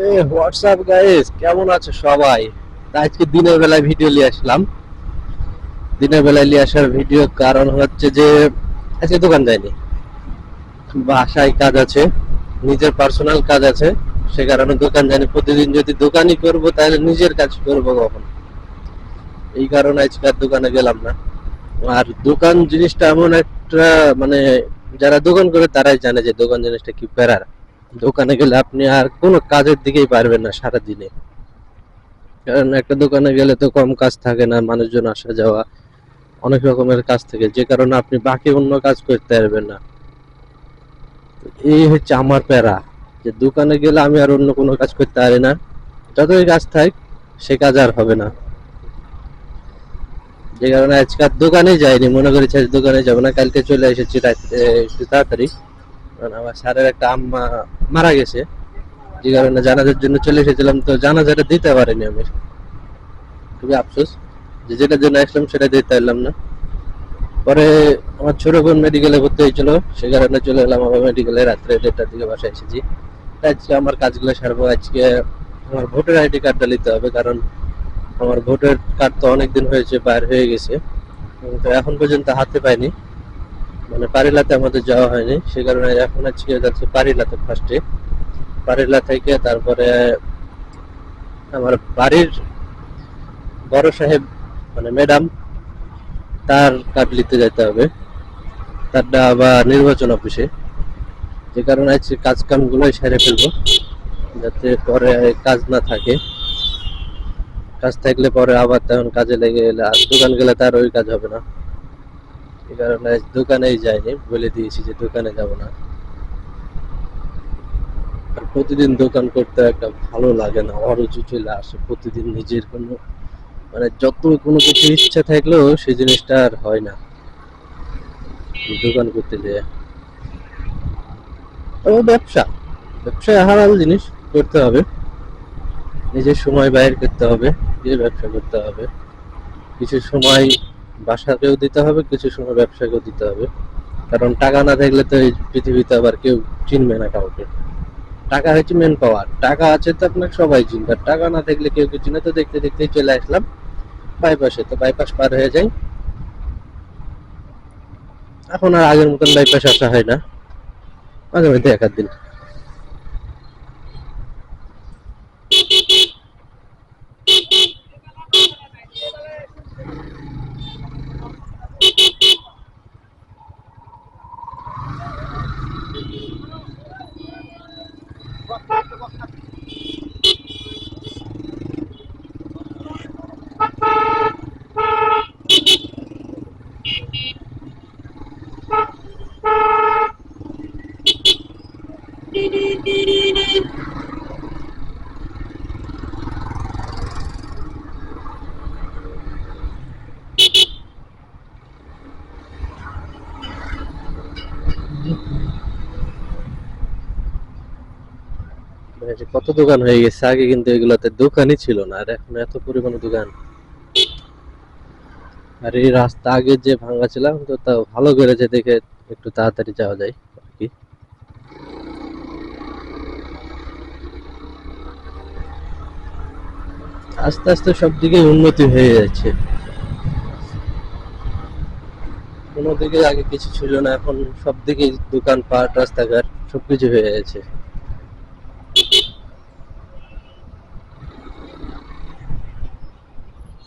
এ WhatsApp guys কেমন আছো সবাই? আজকে দিনের বেলায় ভিডিও নিয়ে আসলাম। দিনের বেলায় নিয়ে আসার ভিডিও কারণ হচ্ছে যে, আজকে দোকান যায়নি বাসায় কাজ আছে, নিজের পার্সোনাল কাজ আছে, সে কারণে দোকান যায়নি প্রতিদিন যদি দোকানই করব, তাহলে নিজের কাজ করব কখন? এই কারণে আজকে আর দোকানে গেলাম না। আর দোকান জিনিসটা এমন একটা মানে যারা দোকান করে তারাই জানে যে দোকান জিনিসটা কি প্যারার দোকানে গেলে আপনি আর কোনো কাজের দিকেই পারবেন না সারা দিনে কারণ একটা দোকানে গেলে তো কম কাজ থাকে না মানুষজন আসা যাওয়া অনেক রকমের কাজ থাকে। যে কারণে আপনি বাকি অন্য কাজ করতে পারবেন না। এই হচ্ছে আমার প্যারা যে দোকানে গেলে আমি আর অন্য কোনো কাজ করতে পারি না। যতই কাজ থাক সে কাজ আর হবে না। যে কারণে আজকে দোকানে যাইনি মনে করেছি আজ দোকানে যাব না কালকে চলে এসেছি রাত- এ, একটু তাড়াতাড়ি। কারণ আমার স্যারের একটা আম্মা মারা গেছে। যে কারণে জানাজার জন্য চলে এসেছিলাম, তো জানাজাটা দিতে পারিনি আমি। খুবই আফসোস। যে যেটার জন্য আসলাম সেটা দিতে পারলাম না। পরে আমার ছোট বোন মেডিকেলে ভর্তি হয়েছিল, সে কারণে চলে এলাম আবার মেডিকেলে রাত্রে দেড়টার দিকে বাসায় এসেছি। আজকে আমার কাজগুলো সারবো। আজকে আমার ভোটার আইডি কার্ডটা নিতে হবে, কারণ আমার ভোটার কার্ড তো অনেকদিন হয়েছে, বাইর হয়ে গেছে। তো এখন পর্যন্ত হাতে পাইনি। মানে পারিলাতে আমাদের যাওয়া হয়নি। সে কারণে এখন আজকে যাচ্ছে পারিলাতে ফার্স্টে পারিলা থেকে তারপরে আমার বাড়ির বড় সাহেব মানে ম্যাডাম তার নিতে যেতে হবে। তারটা আবার নির্বাচন অফিসে। যে কারণে আজকে কাজ কামগুলোই সেরে ফেলব। যাতে পরে কাজ না থাকে। কাজ থাকলে পরে আবার তখন কাজে লেগে গেলে আর দোকান গেলে তার ওই কাজ হবে না। এই কারণে দোকানেই যাইনি, বলে দিয়েছি যে দোকানে যাব না। আর প্রতিদিন দোকান করতে একটা ভালো লাগে না, অরুচি চলে আসে প্রতিদিন নিজের কোনো মানে যত কোনো কিছু ইচ্ছা থাকলেও সেই জিনিসটা আর হয় না। দোকান করতে যেয়ে। তবে ব্যবসা, ব্যবসায় হারাল জিনিস করতে হবে। নিজের সময় বাইর করতে হবে দিয়ে ব্যবসা করতে হবে। কিছু সময় বাসাকেও দিতে হবে, কিছু সময় ব্যবসাকেও দিতে হবে। কারণ টাকা না থাকলে তো এই পৃথিবীতে আবার কেউ চিনবে না কাউকে। টাকা হচ্ছে মেন পাওয়ার টাকা আছে তো আপনাকে সবাই চিনবে। টাকা না থাকলে কেউ কিছু না। তো দেখতে দেখতেই চলে আসলাম বাইপাসে তো বাইপাস পার হয়ে যাই। এখন আর আগের মতন বাইপাস আসা হয় না। মাঝে মধ্যে এক দিন। কত দোকান হয়ে গেছে? আগে কিন্তু এগুলাতে দোকানই ছিল না, আর এখন এত পরিমাণে দোকান। আর এই রাস্তা আগে যে ভাঙা ছিল তো তাও ভালো করেছে দেখে একটু তাড়াতাড়ি যাওয়া যায় আর কি। আস্তে আস্তে সব দিকে উন্নতি হয়ে যাচ্ছে। কোনো দিকে আগে কিছু ছিল না, এখন সব দিকে দোকানপাট, রাস্তাঘাট সবকিছু হয়ে গেছে।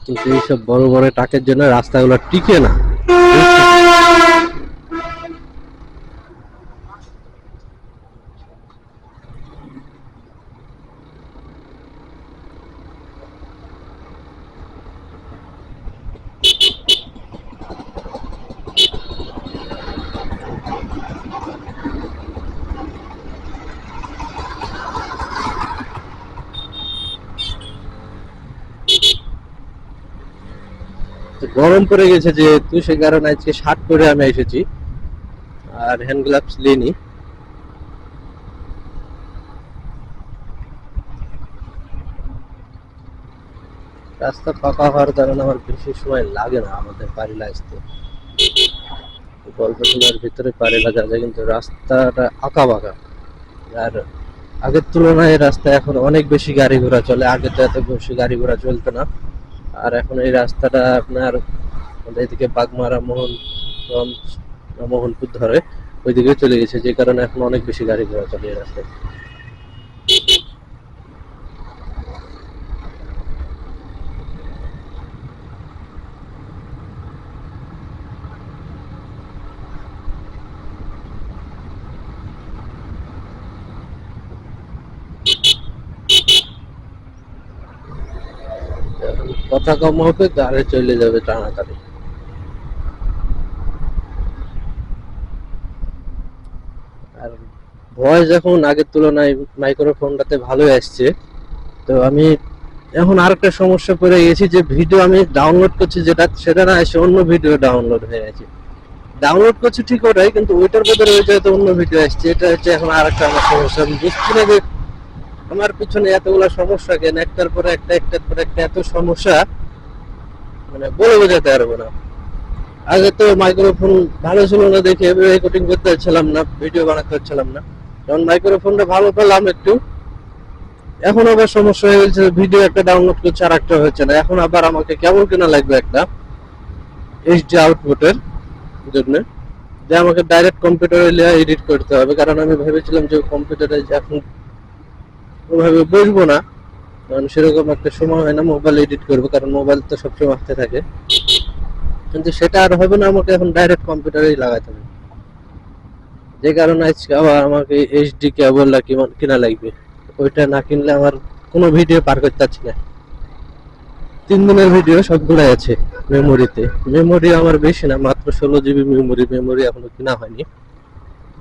কিন্তু এইসব বড় বড় টাকের জন্য রাস্তাগুলো টিকে না। গরম পড়ে গেছে যেহেতু, সে কারণে আজকে শার্ট পরে আমি এসেছি। আর হ্যান্ড গ্লাভস নিইনি। রাস্তা ফাঁকা হওয়ার কারণে আমার বেশি সময় লাগে না আমাদের বাড়ি আসতে। গল্প শোনার ভিতরে পারিলা যাওয়া যায়, কিন্তু রাস্তাটা আঁকা বাঁকা আর আগের তুলনায় এই রাস্তায় এখন অনেক বেশি গাড়ি ঘোড়া চলে। আগে তো এত বেশি গাড়ি ঘোড়া চলতো না। আর এখন এই রাস্তাটা আপনার এদিকে বাগমারা মোহনগঞ্জ মোহনপুর ধরে ওইদিকে চলে গেছে, যে কারণে এখন অনেক বেশি গাড়ি ঘোড়া চলে এই রাস্তায়। কথা কম হবে গাড়ি চলে যাবে টানাটানি। আর ভয়েস এখন আগের তুলনায় মাইক্রোফোনটাতে ভালোই আসছে। তো আমি এখন আরেকটা সমস্যা পড়ে গেছি যে ভিডিও আমি ডাউনলোড করছি যেটা, সেটা না এসে অন্য ভিডিও ডাউনলোড হয়ে গেছে। ডাউনলোড করছি ঠিক ওটাই, কিন্তু ওইটার বদলে ওই জায়গাতে অন্য ভিডিও আসছে, এটা হচ্ছে এখন আরেকটা আমার সমস্যা। আমি বুঝছি না যে আমার পিছনে এতগুলা সমস্যা কেন? একটার পর একটা, একটার পর একটা এত সমস্যা মানে বলে বোঝাতে পারব না। আগে তো মাইক্রোফোন ভালো ছিল না দেখে রেকর্ডিং করতে পারছিলাম না ভিডিও বানাতে পারছিলাম না। যখন মাইক্রোফোনটা ভালো পেলাম একটু, এখন আবার সমস্যা হয়ে গেছে ভিডিও একটা ডাউনলোড করছে আর একটা হচ্ছে না। এখন আবার আমাকে কেমন কিনা লাগবে একটা এইচডি আউটপুটের জন্য। যে আমাকে ডাইরেক্ট কম্পিউটারে এডিট করতে হবে, কারণ আমি ভেবেছিলাম যে কম্পিউটারে এখন ওভাবে বসবো না। কারণ সেরকম একটা সময় হয় না মোবাইল এডিট করব, কারণ মোবাইল তো সবসময় হাতে থাকে। কিন্তু সেটা আর হবে না, আমাকে এখন ডাইরেক্ট কম্পিউটারেই লাগাতে হবে। যে কারণে আজকে আবার আমাকে এইচডি কেবল কিনা লাগবে। ওইটা না কিনলে আমার কোনো ভিডিও পার করতে পারছি না। তিন দিনের ভিডিও সবগুলাই আছে মেমোরিতে মেমোরি আমার বেশি না, মাত্র ষোলো জিবি মেমোরি মেমোরি এখনও কিনা হয়নি।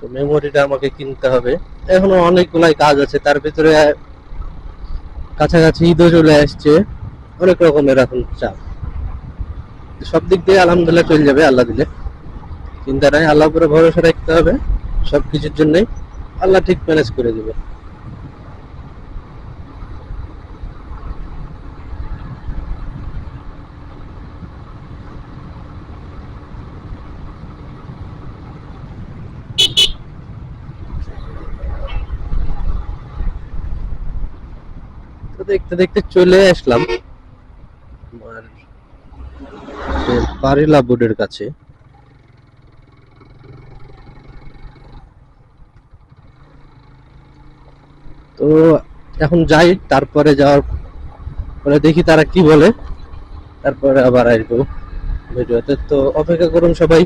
তো মেমোরিটা আমাকে কিনতে হবে। এখনও অনেকগুলাই কাজ আছে, তার ভিতরে কাছাকাছি ঈদও চলে আসছে। অনেক রকমের এখন চাপ। সব দিক দিয়ে আলহামদুলিল্লাহ চলে যাবে, আল্লাহ দিলে। চিন্তা নাই আল্লাহ উপরে ভরসা রাখতে হবে সব কিছুর জন্যই। আল্লাহ ঠিক ম্যানেজ করে দেবে। দেখতে দেখতে চলে আসলাম। পারিলা বোর্ডের কাছে। তো এখন যাই, তারপরে যাওয়ার পরে দেখি তারা কি বলে। তারপরে আবার আসব ভিডিওতে। তো অপেক্ষা করুন সবাই।